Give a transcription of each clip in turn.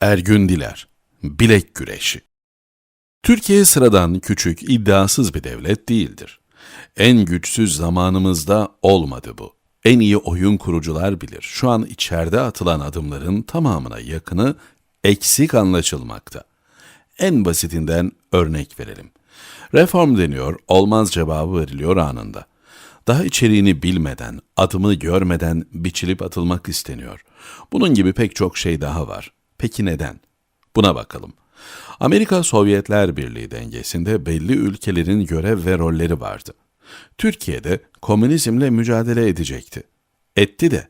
Ergün Diler Bilek Güreşi Türkiye sıradan küçük, iddiasız bir devlet değildir. En güçsüz zamanımızda olmadı bu. En iyi oyun kurucular bilir. Şu an içeride atılan adımların tamamına yakını eksik anlaşılmakta. En basitinden örnek verelim. Reform deniyor, olmaz cevabı veriliyor anında. Daha içeriğini bilmeden, adımı görmeden biçilip atılmak isteniyor. Bunun gibi pek çok şey daha var. Peki neden? Buna bakalım. Amerika Sovyetler Birliği dengesinde belli ülkelerin görev ve rolleri vardı. Türkiye'de komünizmle mücadele edecekti. Etti de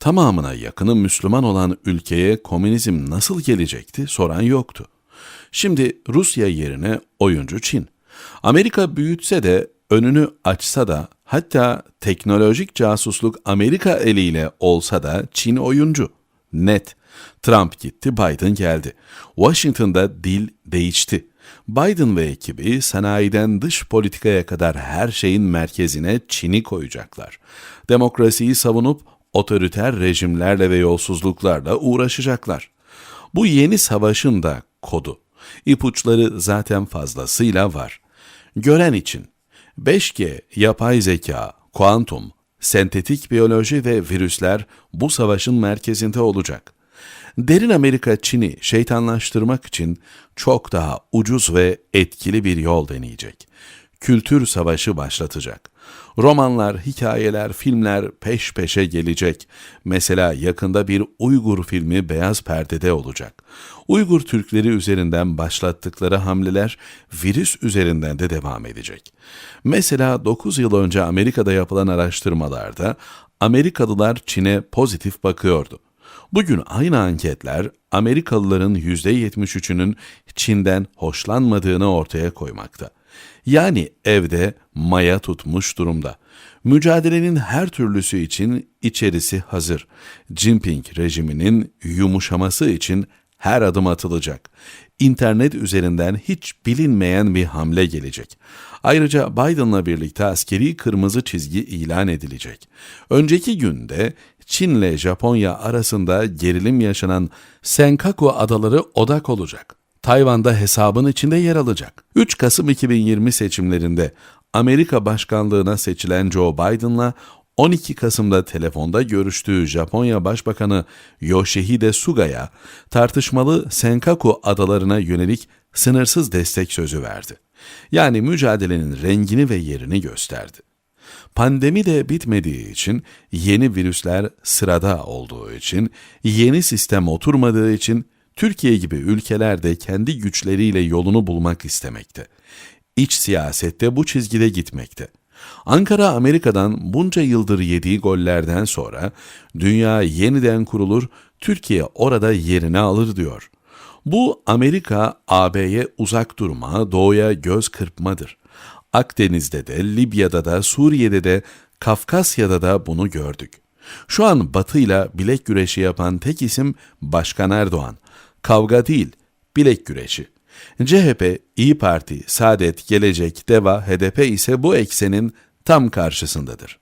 tamamına yakını Müslüman olan ülkeye komünizm nasıl gelecekti soran yoktu. Şimdi Rusya yerine oyuncu Çin. Amerika büyütse de önünü açsa da hatta teknolojik casusluk Amerika eliyle olsa da Çin oyuncu. Net. Trump gitti, Biden geldi. Washington'da dil değişti. Biden ve ekibi sanayiden dış politikaya kadar her şeyin merkezine Çin'i koyacaklar. Demokrasiyi savunup otoriter rejimlerle ve yolsuzluklarla uğraşacaklar. Bu yeni savaşın da kodu. İpuçları zaten fazlasıyla var. Gören için 5G, yapay zeka, kuantum, sentetik biyoloji ve virüsler bu savaşın merkezinde olacak. Derin Amerika Çin'i şeytanlaştırmak için çok daha ucuz ve etkili bir yol deneyecek. Kültür savaşı başlatacak. Romanlar, hikayeler, filmler peş peşe gelecek. Mesela yakında bir Uygur filmi beyaz perdede olacak. Uygur Türkleri üzerinden başlattıkları hamleler virüs üzerinden de devam edecek. Mesela 9 yıl önce Amerika'da yapılan araştırmalarda Amerikalılar Çin'e pozitif bakıyordu. Bugün aynı anketler Amerikalıların %73'ünün Çin'den hoşlanmadığını ortaya koymakta. Yani evde maya tutmuş durumda. Mücadelenin her türlüsü için içerisi hazır. Jinping rejiminin yumuşaması için her adım atılacak. İnternet üzerinden hiç bilinmeyen bir hamle gelecek. Ayrıca Biden'la birlikte askeri kırmızı çizgi ilan edilecek. Önceki günde Çin'le Japonya arasında gerilim yaşanan Senkaku adaları odak olacak. Tayvan'da hesabın içinde yer alacak. 3 Kasım 2020 seçimlerinde Amerika başkanlığına seçilen Joe Biden'la 12 Kasım'da telefonda görüştüğü Japonya Başbakanı Yoshihide Suga'ya tartışmalı Senkaku adalarına yönelik sınırsız destek sözü verdi. Yani mücadelenin rengini ve yerini gösterdi. Pandemi de bitmediği için, yeni virüsler sırada olduğu için, yeni sistem oturmadığı için Türkiye gibi ülkeler de kendi güçleriyle yolunu bulmak istemekte. İç siyasette bu çizgide gitmekte. Ankara Amerika'dan bunca yıldır yediği gollerden sonra dünya yeniden kurulur, Türkiye orada yerini alır diyor. Bu Amerika AB'ye uzak durma, doğuya göz kırpmadır. Akdeniz'de de, Libya'da da, Suriye'de de, Kafkasya'da da bunu gördük. Şu an Batı'yla bilek güreşi yapan tek isim Başkan Erdoğan. Kavga değil, bilek güreşi. CHP, İyi Parti, Saadet, Gelecek, DEVA, HDP ise bu eksenin tam karşısındadır.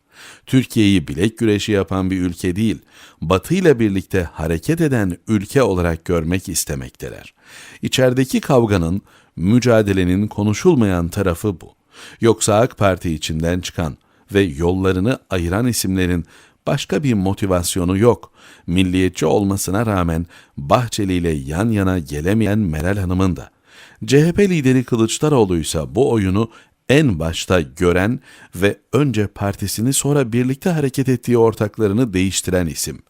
Türkiye'yi bilek güreşi yapan bir ülke değil, Batı ile birlikte hareket eden ülke olarak görmek istemekteler. İçerideki kavganın, mücadelenin konuşulmayan tarafı bu. Yoksa AK Parti içinden çıkan ve yollarını ayıran isimlerin başka bir motivasyonu yok. Milliyetçi olmasına rağmen Bahçeli ile yan yana gelemeyen Meral Hanım'ın da. CHP lideri Kılıçdaroğlu ise bu oyunu en başta gören ve önce partisini sonra birlikte hareket ettiği ortaklarını değiştiren isim.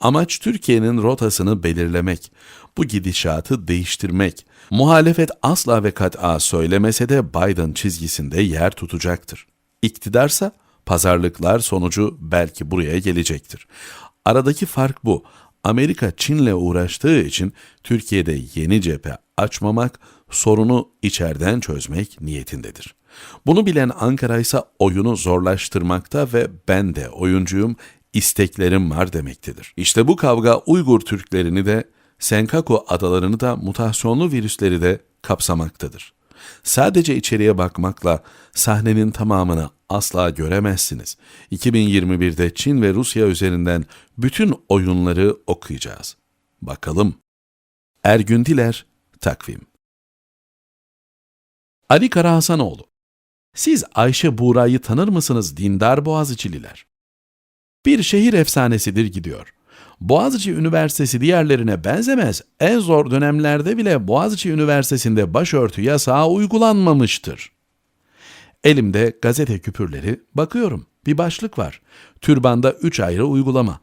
Amaç Türkiye'nin rotasını belirlemek, bu gidişatı değiştirmek. Muhalefet asla ve kat'a söylemese de Biden çizgisinde yer tutacaktır. İktidarsa pazarlıklar sonucu belki buraya gelecektir. Aradaki fark bu. Amerika Çin'le uğraştığı için Türkiye'de yeni cephe açmamak, sorunu içeriden çözmek niyetindedir. Bunu bilen Ankara ise oyunu zorlaştırmakta ve ben de oyuncuyum, isteklerim var demektedir. İşte bu kavga Uygur Türklerini de Senkaku adalarını da mutasyonlu virüsleri de kapsamaktadır. Sadece içeriye bakmakla sahnenin tamamını asla göremezsiniz. 2021'de Çin ve Rusya üzerinden bütün oyunları okuyacağız. Bakalım Ergün Diler, Takvim Ali Karahasanoğlu Siz Ayşe Buğra'yı tanır mısınız dindar Boğaziçi'liler? Bir şehir efsanesidir gidiyor. Boğaziçi Üniversitesi diğerlerine benzemez. En zor dönemlerde bile Boğaziçi Üniversitesi'nde başörtü yasağı uygulanmamıştır. Elimde gazete küpürleri, bakıyorum. Bir başlık var. Türbanda üç ayrı uygulama.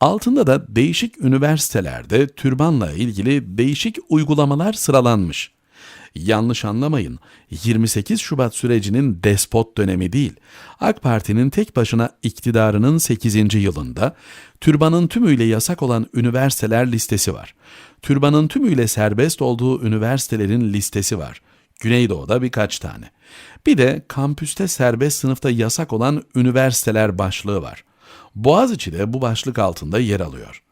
Altında da değişik üniversitelerde türbanla ilgili değişik uygulamalar sıralanmış. Yanlış anlamayın, 28 Şubat sürecinin despot dönemi değil, AK Parti'nin tek başına iktidarının 8. yılında türbanın tümüyle yasak olan üniversiteler listesi var. Türbanın tümüyle serbest olduğu üniversitelerin listesi var. Güneydoğu'da birkaç tane. Bir de kampüste serbest sınıfta yasak olan üniversiteler başlığı var. Boğaziçi de bu başlık altında yer alıyor.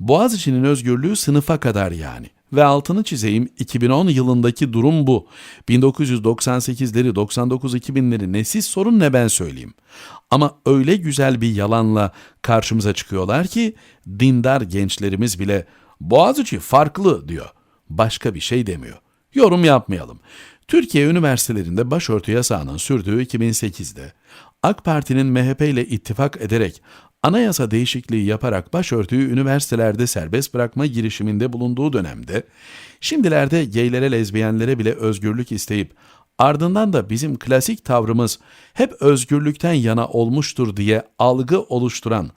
Boğaziçi'nin özgürlüğü sınıfa kadar yani. Ve altını çizeyim 2010 yılındaki durum bu. 1998'leri 99-2000'leri ne siz sorun ne ben söyleyeyim. Ama öyle güzel bir yalanla karşımıza çıkıyorlar ki dindar gençlerimiz bile Boğaziçi farklı diyor. Başka bir şey demiyor. Yorum yapmayalım. Türkiye üniversitelerinde başörtü yasağının sürdüğü 2008'de AK Parti'nin MHP ile ittifak ederek anayasa değişikliği yaparak başörtüyü üniversitelerde serbest bırakma girişiminde bulunduğu dönemde, şimdilerde geylere lezbiyenlere bile özgürlük isteyip ardından da bizim klasik tavrımız hep özgürlükten yana olmuştur diye algı oluşturan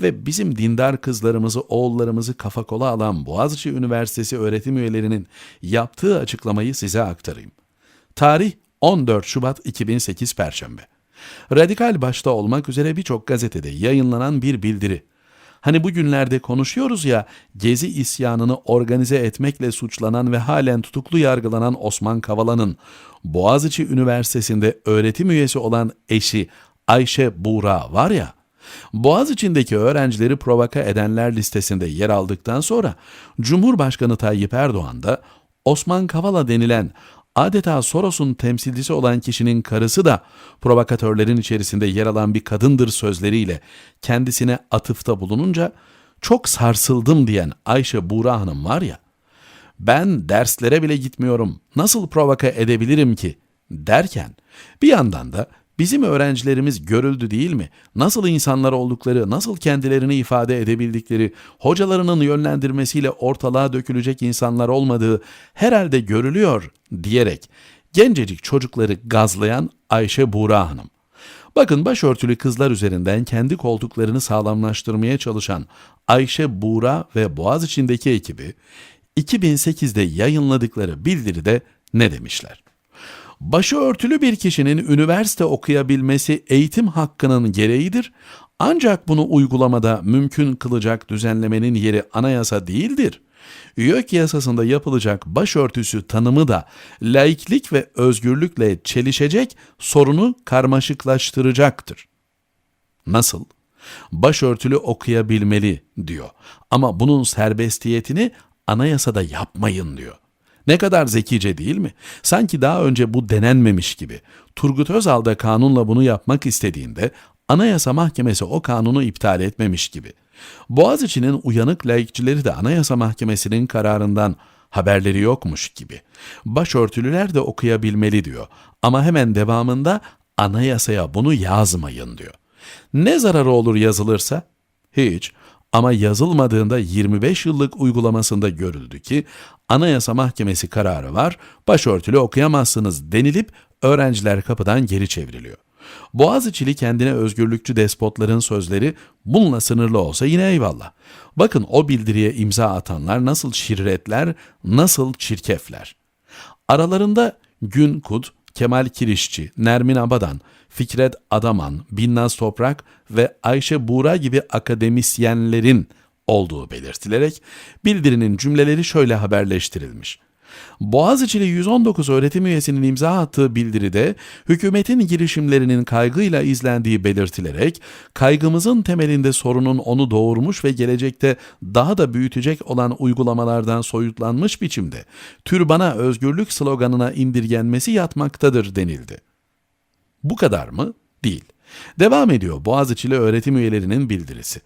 ve bizim dindar kızlarımızı, oğullarımızı kafa kola alan Boğaziçi Üniversitesi öğretim üyelerinin yaptığı açıklamayı size aktarayım. Tarih 14 Şubat 2008 Perşembe. Radikal başta olmak üzere birçok gazetede yayınlanan bir bildiri. Hani bugünlerde konuşuyoruz ya Gezi isyanını organize etmekle suçlanan ve halen tutuklu yargılanan Osman Kavala'nın Boğaziçi Üniversitesi'nde öğretim üyesi olan eşi Ayşe Buğra var ya, Boğaziçi'ndeki öğrencileri provoka edenler listesinde yer aldıktan sonra Cumhurbaşkanı Tayyip Erdoğan da Osman Kavala denilen adeta Soros'un temsilcisi olan kişinin karısı da provokatörlerin içerisinde yer alan bir kadındır sözleriyle kendisine atıfta bulununca çok sarsıldım diyen Ayşe Buğra Hanım var ya, ben derslere bile gitmiyorum, nasıl provoka edebilirim ki? derken bir yandan da Bizim öğrencilerimiz görüldü değil mi? Nasıl insanlar oldukları, nasıl kendilerini ifade edebildikleri, hocalarının yönlendirmesiyle ortalığa dökülecek insanlar olmadığı herhalde görülüyor diyerek gencecik çocukları gazlayan Ayşe Buğra Hanım. Bakın başörtülü kızlar üzerinden kendi koltuklarını sağlamlaştırmaya çalışan Ayşe Buğra ve Boğaziçi'ndeki ekibi 2008'de yayınladıkları bildiride ne demişler? Başı örtülü bir kişinin üniversite okuyabilmesi eğitim hakkının gereğidir. Ancak bunu uygulamada mümkün kılacak düzenlemenin yeri anayasa değildir. YÖK yasasında yapılacak başörtüsü tanımı da laiklik ve özgürlükle çelişecek sorunu karmaşıklaştıracaktır. Nasıl? Başörtülü okuyabilmeli diyor. Ama bunun serbestiyetini anayasada yapmayın diyor. Ne kadar zekice değil mi? Sanki daha önce bu denenmemiş gibi. Turgut Özal da kanunla bunu yapmak istediğinde Anayasa Mahkemesi o kanunu iptal etmemiş gibi. Boğaziçi'nin uyanık laikçileri de Anayasa Mahkemesi'nin kararından haberleri yokmuş gibi. Başörtülüler de okuyabilmeli diyor. Ama hemen devamında anayasaya bunu yazmayın diyor. Ne zararı olur yazılırsa? Hiç. Ama yazılmadığında 25 yıllık uygulamasında görüldü ki Anayasa Mahkemesi kararı var, başörtülü okuyamazsınız denilip öğrenciler kapıdan geri çevriliyor. Boğaziçi'li kendine özgürlükçü despotların sözleri bununla sınırlı olsa yine eyvallah. Bakın o bildiriye imza atanlar nasıl şirretler, nasıl çirkefler. Aralarında Gün Kut, Kemal Kirişçi, Nermin Abadan, Fikret Adaman, Binnaz Toprak ve Ayşe Buğra gibi akademisyenlerin olduğu belirtilerek bildirinin cümleleri şöyle haberleştirilmiş. Boğaziçi'li 119 öğretim üyesinin imza attığı bildiride hükümetin girişimlerinin kaygıyla izlendiği belirtilerek kaygımızın temelinde sorunun onu doğurmuş ve gelecekte daha da büyütecek olan uygulamalardan soyutlanmış biçimde türbana özgürlük sloganına indirgenmesi yatmaktadır denildi. Bu kadar mı? Değil. Devam ediyor Boğaziçi'li öğretim üyelerinin bildirisi.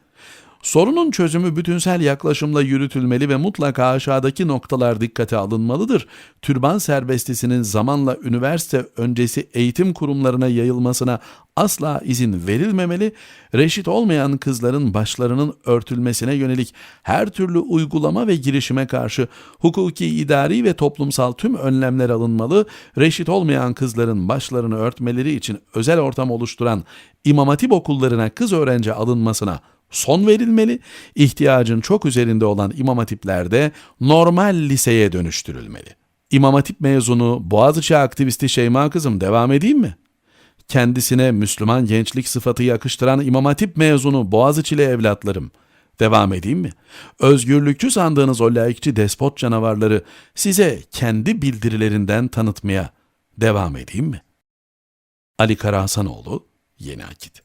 Sorunun çözümü bütünsel yaklaşımla yürütülmeli ve mutlaka aşağıdaki noktalar dikkate alınmalıdır. Türban serbestisinin zamanla üniversite öncesi eğitim kurumlarına yayılmasına asla izin verilmemeli, reşit olmayan kızların başlarının örtülmesine yönelik her türlü uygulama ve girişime karşı hukuki, idari ve toplumsal tüm önlemler alınmalı, reşit olmayan kızların başlarını örtmeleri için özel ortam oluşturan İmam Hatip okullarına kız öğrenci alınmasına son verilmeli, ihtiyacın çok üzerinde olan İmam Hatipler normal liseye dönüştürülmeli. İmam Hatip mezunu Boğaziçi aktivisti Şeyma kızım devam edeyim mi? Kendisine Müslüman gençlik sıfatı yakıştıran İmam Hatip mezunu Boğaziçi'li evlatlarım. Devam edeyim mi? Özgürlükçü sandığınız o laikçi despot canavarları size kendi bildirilerinden tanıtmaya devam edeyim mi? Ali Karahasanoğlu, Yeni Akit